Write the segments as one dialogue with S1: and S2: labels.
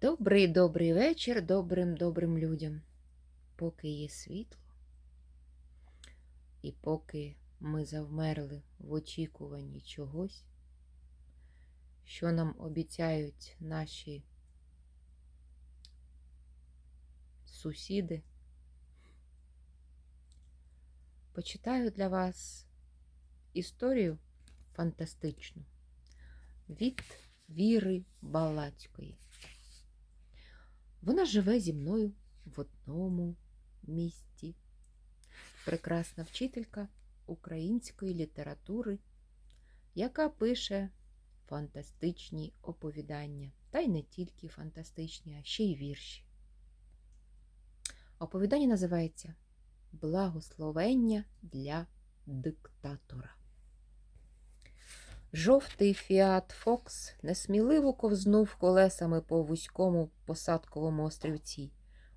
S1: Добрий добрий вечір добрим добрим людям. Поки є світло, і поки ми завмерли в очікуванні чогось, що нам обіцяють наші сусіди, почитаю для вас історію фантастичну від Віри Балацької. Вона живе зі мною в одному місті. Прекрасна вчителька української літератури, яка пише фантастичні оповідання. Та й не тільки фантастичні, а ще й вірші. Оповідання називається Благословення для диктатора. Жовтий фіат Фокс несміливо ковзнув колесами по вузькому посадковому острівці,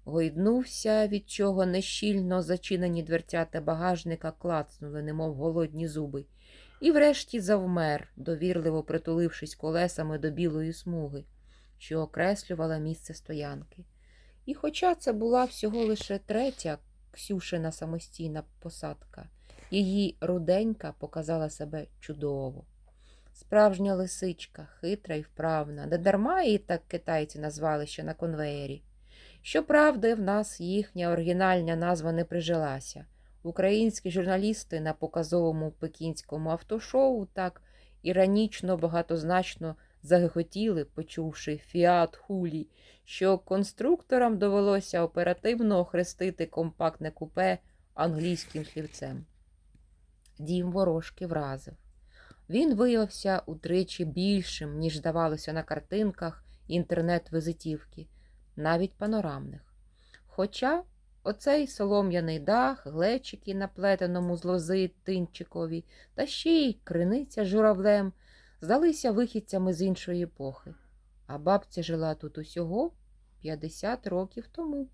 S1: гойднувся, від чого нещільно зачинені дверцята багажника клацнули, немов голодні зуби, і врешті завмер, довірливо притулившись колесами до білої смуги, що окреслювала місце стоянки. І хоча це була всього лише третя Ксюшина самостійна посадка, її руденька показала себе чудово. Справжня лисичка, хитра і вправна, не дарма її так китайці назвали ще на конвеєрі. Щоправда, в нас їхня оригінальна назва не прижилася. Українські журналісти на показовому пекінському автошоу так іронічно багатозначно загихотіли, почувши фіат хулі, що конструкторам довелося оперативно охрестити компактне купе англійським слівцем. Дім ворожки вразив. Він виявився утричі більшим, ніж здавалося на картинках інтернет-визитівки, навіть панорамних. Хоча оцей солом'яний дах, глечики на плетеному з лози тинчикові, та ще й криниця журавлем здалися вихідцями з іншої епохи, а бабця жила тут усього 50 років тому.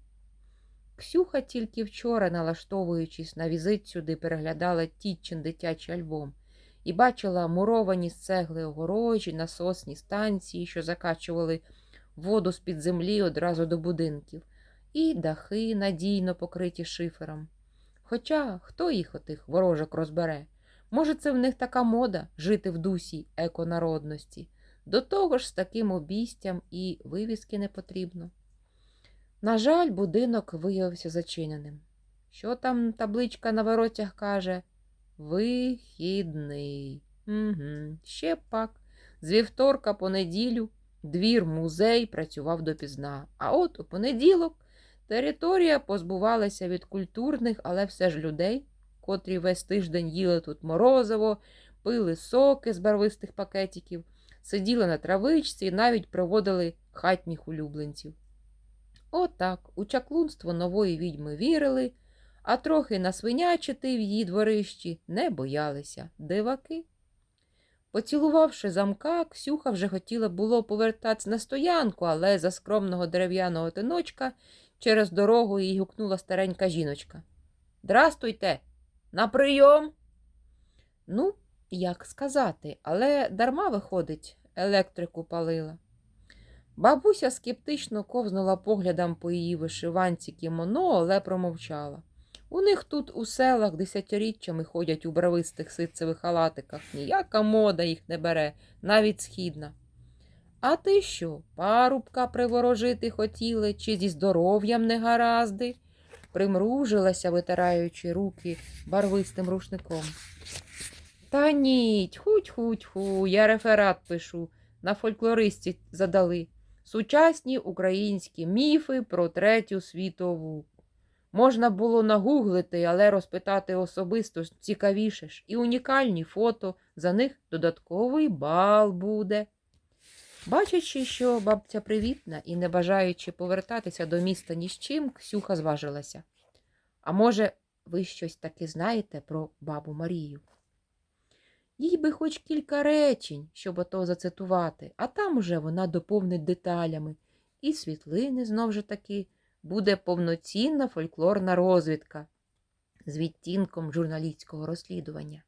S1: Ксюха тільки вчора, налаштовуючись на візит сюди, переглядала тітчин дитячий альбом і бачила муровані з цегли огорожі, насосні станції, що закачували воду з-під землі одразу до будинків, і дахи надійно покриті шифером. Хоча хто їх отих ворожок розбере? Може, це в них така мода жити в дусі еконародності. До того ж, з таким обійстям і вивіски не потрібно. На жаль, будинок виявився зачиненим. Що там табличка на воротях каже? Вихідний. Угу. Ще пак. З вівторка по неділю двір музей працював допізна. А от у понеділок територія позбувалася від культурних, але все ж людей, котрі весь тиждень їли тут морозиво, пили соки з барвистих пакетиків, сиділи на травичці і навіть проводили хатніх улюбленців. Отак у чаклунство нової відьми вірили а трохи насвинячити в її дворищі не боялися диваки. Поцілувавши замка, Ксюха вже хотіла було повертатися на стоянку, але за скромного дерев'яного тиночка через дорогу їй гукнула старенька жіночка. Здрастуйте, на прийом. Ну, як сказати, але дарма виходить, електрику палила. Бабуся скептично ковзнула поглядом по її вишиванці кімоно, але промовчала. У них тут у селах десятиріччями ходять у бравистих ситцевих халатиках. Ніяка мода їх не бере, навіть східна. А ти що, парубка приворожити хотіли, чи зі здоров'ям не гаразди? примружилася, витираючи руки барвистим рушником. Та ні, тьху-тьху-тьху, я реферат пишу, на фольклористі задали. Сучасні українські міфи про третю світову. Можна було нагуглити, але розпитати особисто цікавіше ж. І унікальні фото, за них додатковий бал буде. Бачачи, що бабця привітна і не бажаючи повертатися до міста ні з чим, Ксюха зважилася. А може, ви щось таки знаєте про бабу Марію? Їй би хоч кілька речень, щоб ото зацитувати, а там уже вона доповнить деталями. І світлини знов же таки буде повноцінна фольклорна розвідка з відтінком журналістського розслідування.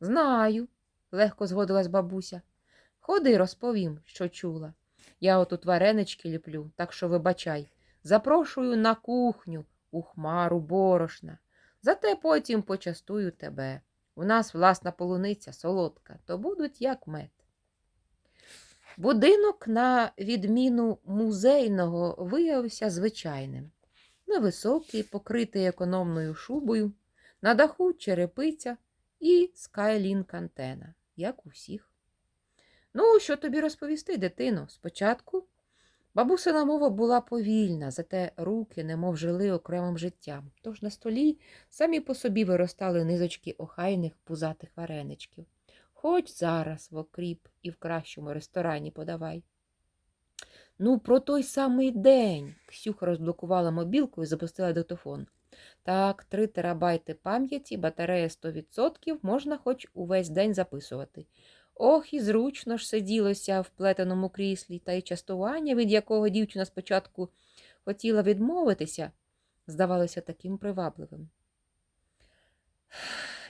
S1: Знаю, легко згодилась бабуся. Ходи, розповім, що чула. Я отут варенички ліплю, так що вибачай. Запрошую на кухню у хмару борошна. Зате потім почастую тебе. У нас власна полуниця солодка, то будуть як мед. Будинок, на відміну музейного, виявився звичайним. Невисокий, покритий економною шубою, на даху черепиця і скайлінк антена, як у всіх. Ну, що тобі розповісти, дитино? Спочатку бабусина мова була повільна, зате руки немов жили окремим життям. Тож на столі самі по собі виростали низочки охайних пузатих вареничків. Хоч зараз в окріп і в кращому ресторані подавай. Ну, про той самий день. Ксюха розблокувала мобілку і запустила диктофон. Так, 3 терабайти пам'яті, батарея 100%, можна хоч увесь день записувати. Ох, і зручно ж сиділося в плетеному кріслі, та й частування, від якого дівчина спочатку хотіла відмовитися, здавалося таким привабливим.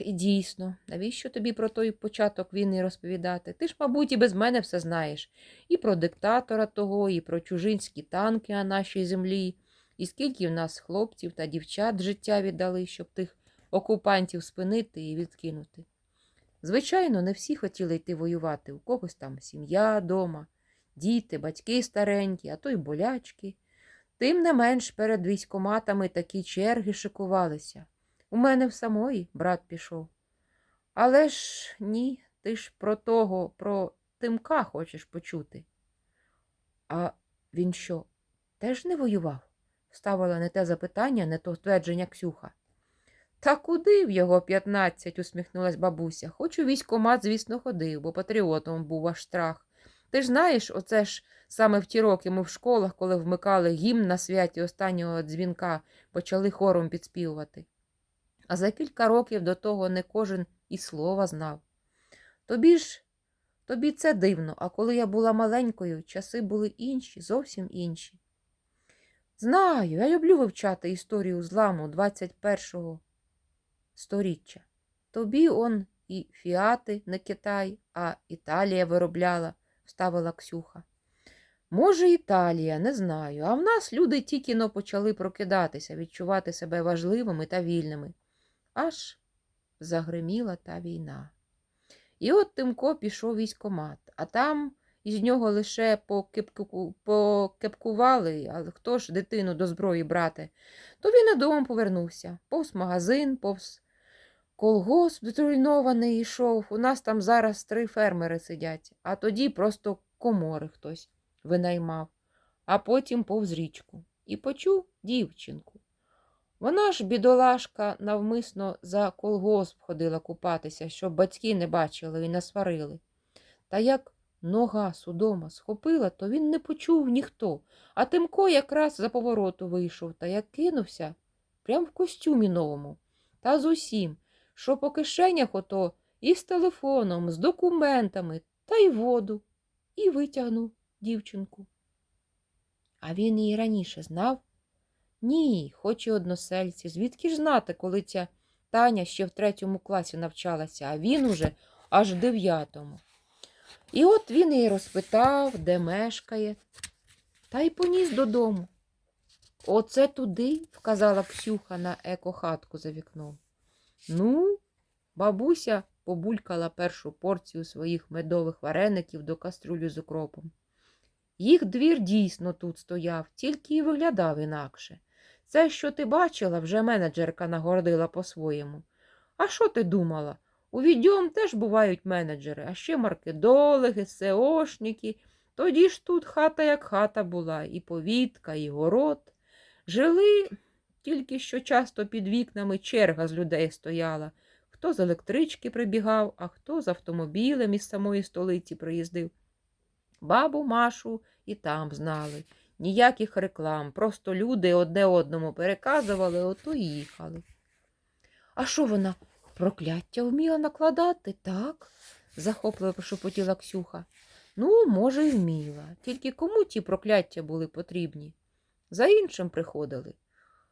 S1: І дійсно, навіщо тобі про той початок війни розповідати? Ти ж, мабуть, і без мене все знаєш. І про диктатора того, і про чужинські танки на нашій землі, і скільки в нас хлопців та дівчат життя віддали, щоб тих окупантів спинити і відкинути. Звичайно, не всі хотіли йти воювати. У когось там сім'я дома, діти, батьки старенькі, а то й болячки. Тим не менш перед військоматами такі черги шикувалися. У мене в самої брат пішов. Але ж ні, ти ж про того, про Тимка хочеш почути. А він що, теж не воював? Ставила не те запитання, не то твердження Ксюха. Та куди в його п'ятнадцять, усміхнулась бабуся. Хоч у військомат, звісно, ходив, бо патріотом був аж страх. Ти ж знаєш, оце ж саме в ті роки ми в школах, коли вмикали гімн на святі останнього дзвінка, почали хором підспівувати. А за кілька років до того не кожен і слова знав. Тобі ж, тобі це дивно, а коли я була маленькою, часи були інші, зовсім інші. Знаю, я люблю вивчати історію зламу 21-го сторіччя. Тобі он і фіати не Китай, а Італія виробляла, вставила Ксюха. Може, Італія, не знаю, а в нас люди тільки но почали прокидатися, відчувати себе важливими та вільними. Аж загриміла та війна. І от Тимко пішов військомат, а там із нього лише покепку... покепкували, але хто ж дитину до зброї брати, то він і додому повернувся, повз магазин, повз колгосп зруйнований йшов. У нас там зараз три фермери сидять, а тоді просто комори хтось винаймав, а потім повз річку. І почув дівчинку. Вона ж, бідолашка, навмисно за колгосп ходила купатися, щоб батьки не бачили і не сварили. Та як нога судома схопила, то він не почув ніхто, а Тимко якраз за повороту вийшов та як кинувся прям в костюмі новому, та з усім, що по кишенях ото і з телефоном, з документами, та й воду, і витягнув дівчинку. А він її раніше знав? Ні, хоч і односельці. Звідки ж знати, коли ця Таня ще в третьому класі навчалася, а він уже аж в дев'ятому. І от він її розпитав, де мешкає, та й поніс додому. Оце туди, вказала Ксюха на екохатку за вікном. Ну, бабуся побулькала першу порцію своїх медових вареників до каструлю з укропом. Їх двір дійсно тут стояв, тільки й виглядав інакше. Це, що ти бачила, вже менеджерка нагордила по-своєму. А що ти думала? У відьом теж бувають менеджери, а ще маркетологи, сеошники. Тоді ж тут хата як хата була, і повітка, і город. Жили, тільки що часто під вікнами черга з людей стояла. Хто з електрички прибігав, а хто з автомобілем із самої столиці приїздив. Бабу Машу і там знали. Ніяких реклам, просто люди одне одному переказували, ото й їхали. А що вона прокляття вміла накладати, так? захопливо прошепотіла Ксюха. Ну, може, й вміла. Тільки кому ті прокляття були потрібні? За іншим приходили.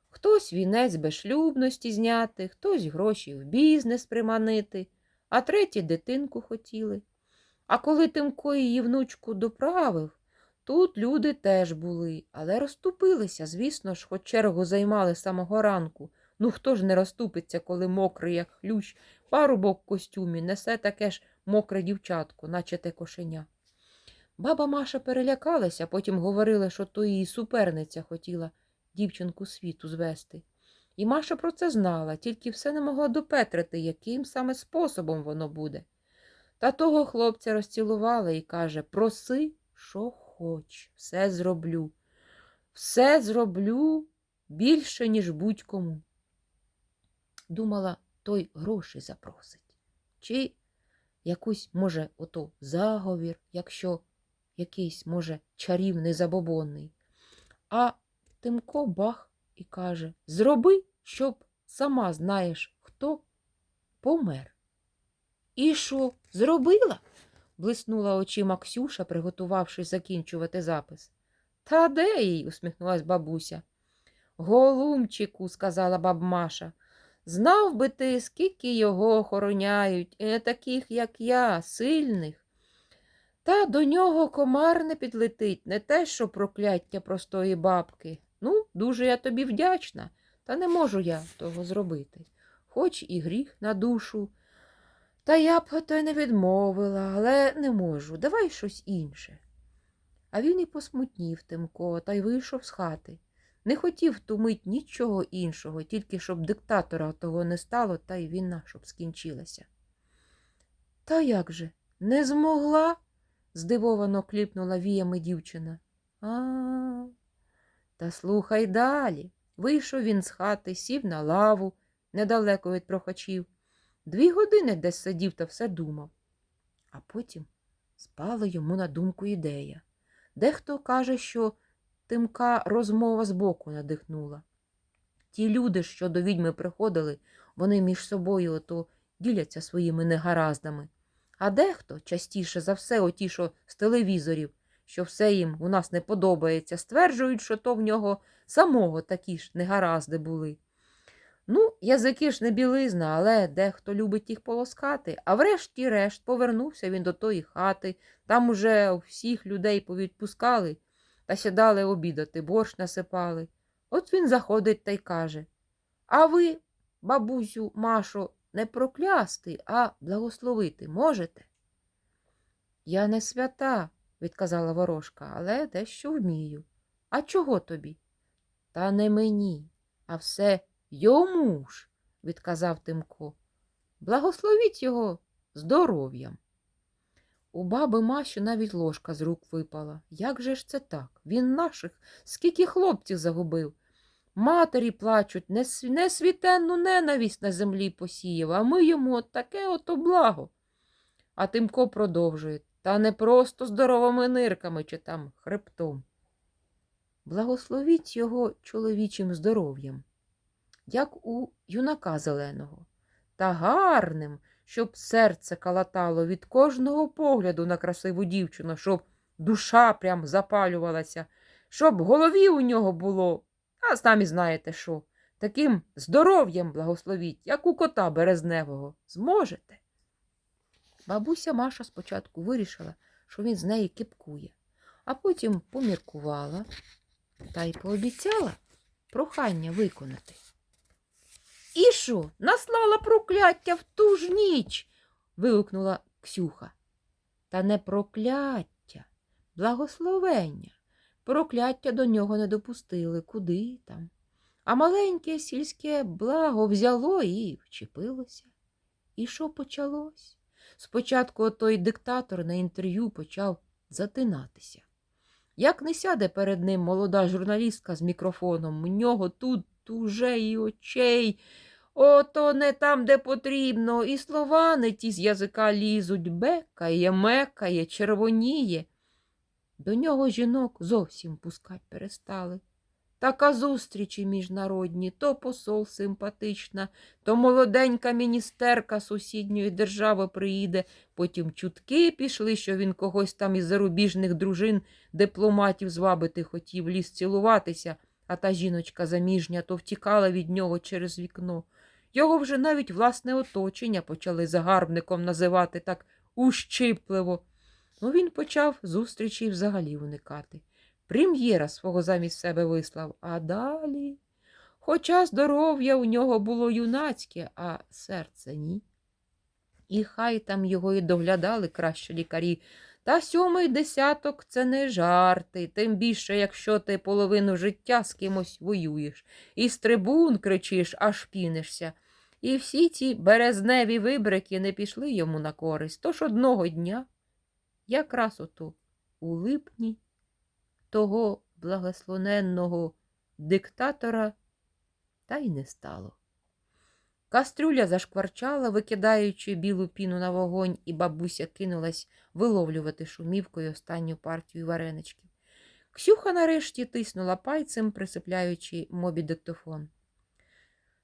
S1: Хтось вінець безшлюбності зняти, хтось гроші в бізнес приманити, а треті дитинку хотіли. А коли Тимко її внучку доправив, Тут люди теж були, але розступилися, звісно ж, хоч чергу займали самого ранку. Ну хто ж не розступиться, коли мокрий, як хлющ, парубок в костюмі несе таке ж мокре дівчатко, наче те кошеня. Баба Маша перелякалася, потім говорила, що то її суперниця хотіла дівчинку світу звести. І Маша про це знала, тільки все не могла допетрити, яким саме способом воно буде. Та того хлопця розцілувала і каже проси, що хоч, все зроблю. Все зроблю більше, ніж будь-кому. Думала, той гроші запросить. Чи якусь, може, ото заговір, якщо якийсь, може, чарівний забобонний. А Тимко бах і каже Зроби, щоб сама знаєш, хто помер. І що, зробила? Блиснула очима Ксюша, приготувавшись закінчувати запис. Та де їй? усміхнулась бабуся. Голумчику, сказала баб Маша. Знав би ти, скільки його охороняють, не таких, як я, сильних. Та до нього комар не підлетить, не те, що прокляття простої бабки. Ну, дуже я тобі вдячна, та не можу я того зробити. Хоч і гріх на душу. Та я б ото й не відмовила, але не можу. Давай щось інше. А він і посмутнів Тимко, та й вийшов з хати. Не хотів тумить нічого іншого, тільки щоб диктатора того не стало, та й війна, щоб скінчилася. Та як же, не змогла? здивовано кліпнула віями дівчина. А, та слухай далі. Вийшов він з хати, сів на лаву недалеко від прохачів. Дві години десь сидів та все думав. А потім спала йому на думку ідея. Дехто каже, що тимка розмова збоку надихнула. Ті люди, що до відьми приходили, вони між собою ото діляться своїми негараздами. А дехто, частіше за все, оті, що з телевізорів, що все їм у нас не подобається, стверджують, що то в нього самого такі ж негаразди були. Ну, язики ж не білизна, але дехто любить їх полоскати. А врешті-решт повернувся він до тої хати, там уже всіх людей повідпускали та сідали обідати, борщ насипали. От він заходить та й каже А ви, бабусю, Машо, не проклясти, а благословити можете? Я не свята, відказала ворожка, але дещо вмію. А чого тобі? Та не мені, а все йому ж, відказав Тимко. Благословіть його здоров'ям. У баби Маші навіть ложка з рук випала. Як же ж це так? Він наших скільки хлопців загубив. Матері плачуть, не, св- ненависть на землі посіяв, а ми йому от таке ото благо. А Тимко продовжує, та не просто здоровими нирками чи там хребтом. Благословіть його чоловічим здоров'ям, як у юнака зеленого, та гарним, щоб серце калатало від кожного погляду на красиву дівчину, щоб душа прям запалювалася, щоб голові у нього було, а самі знаєте що, таким здоров'ям благословіть, як у кота березневого. Зможете? Бабуся Маша спочатку вирішила, що він з неї кипкує, а потім поміркувала та й пообіцяла прохання виконати. І що, наслала прокляття в ту ж ніч? вигукнула Ксюха. Та не прокляття, благословення. Прокляття до нього не допустили, куди там. А маленьке сільське благо взяло і вчепилося. І що почалось? Спочатку той диктатор на інтерв'ю почав затинатися. Як не сяде перед ним молода журналістка з мікрофоном, у нього тут уже і очей. Ото не там, де потрібно, і слова не ті з язика лізуть, бекає, мекає, червоніє. До нього жінок зовсім пускать перестали. Така зустрічі міжнародні, то посол симпатична, то молоденька міністерка сусідньої держави приїде, потім чутки пішли, що він когось там із зарубіжних дружин дипломатів звабити хотів, ліз цілуватися, а та жіночка заміжня то втікала від нього через вікно. Його вже навіть власне оточення почали загарбником називати так ущипливо. Ну, він почав зустрічі взагалі уникати. Прем'єра свого замість себе вислав, а далі. Хоча здоров'я у нього було юнацьке, а серце ні. І хай там його і доглядали краще лікарі. Та сьомий десяток це не жарти, тим більше, якщо ти половину життя з кимось воюєш, і з трибун кричиш, аж пінишся. І всі ці березневі вибрики не пішли йому на користь. Тож одного дня, якраз ото у липні, того благословенного диктатора та й не стало. Кастрюля зашкварчала, викидаючи білу піну на вогонь, і бабуся кинулась виловлювати шумівкою останню партію вареничків. Ксюха нарешті тиснула пальцем, присипляючи мобі диктофон.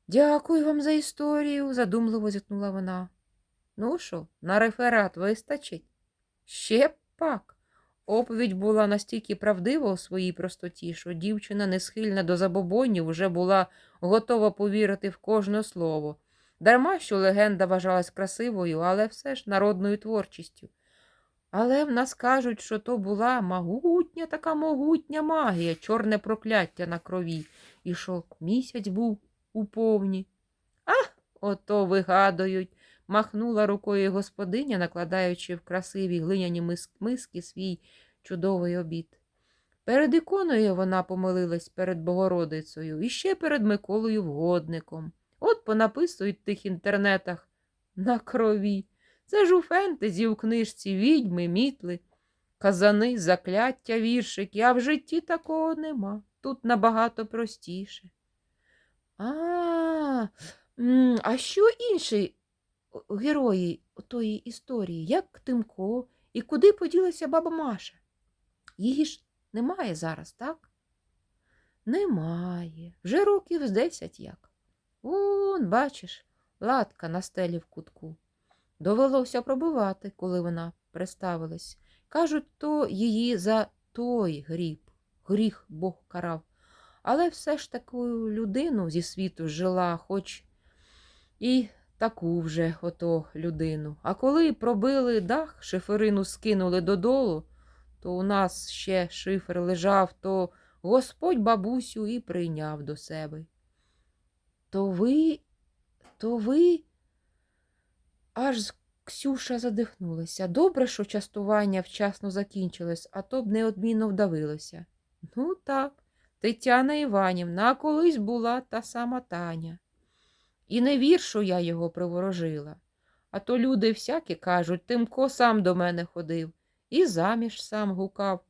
S1: Дякую вам за історію, задумливо зітхнула вона. Ну що, на реферат вистачить? Ще пак. Оповідь була настільки правдива у своїй простоті, що дівчина, не схильна до забобонів, вже була готова повірити в кожне слово. Дарма, що легенда вважалась красивою, але все ж народною творчістю. Але в нас кажуть, що то була могутня така могутня магія, чорне прокляття на крові, і що місяць був у повні. Ах, ото вигадують, махнула рукою господиня, накладаючи в красиві глиняні миски свій чудовий обід. Перед іконою вона помилилась перед Богородицею і ще перед Миколою Вгодником. От понаписують в тих інтернетах на крові. Це ж у фентезі у книжці відьми, мітли, казани, закляття, віршики, а в житті такого нема. Тут набагато простіше. А, а що інші герої тої історії, як Тимко, і куди поділася баба Маша? Її ж немає зараз, так? Немає. Вже років з десять як. Он, бачиш, латка на стелі в кутку. Довелося пробивати, коли вона приставилась. Кажуть, то її за той гріб, гріх Бог карав. Але все ж таку людину зі світу жила, хоч і таку вже ото людину. А коли пробили дах, шиферину скинули додолу, то у нас ще шифер лежав, то Господь бабусю і прийняв до себе. То ви, то ви. Аж Ксюша задихнулася. Добре, що частування вчасно закінчилось, а то б неодмінно вдавилося. Ну так, Тетяна Іванівна, а колись була та сама Таня. І не вір, що я його приворожила. А то люди всякі кажуть, Тимко сам до мене ходив і заміж сам гукав.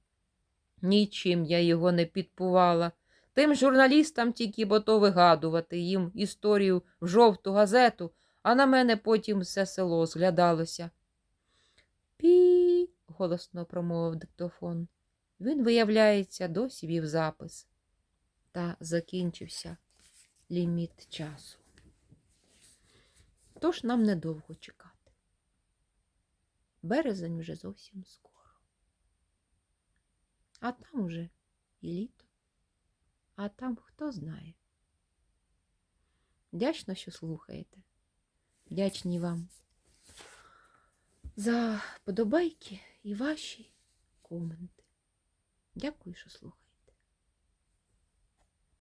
S1: Нічим я його не підпувала. Тим журналістам тільки бо то вигадувати їм історію в жовту газету, а на мене потім все село зглядалося. Пі. голосно промовив диктофон. Він, виявляється, досі вів запис. Та закінчився ліміт часу. Тож нам недовго чекати. Березень вже зовсім скоро. А там уже і літо, а там хто знає. Вдячна, що слухаєте. Вдячні вам за подобайки і ваші коменти. Дякую, що слухаєте.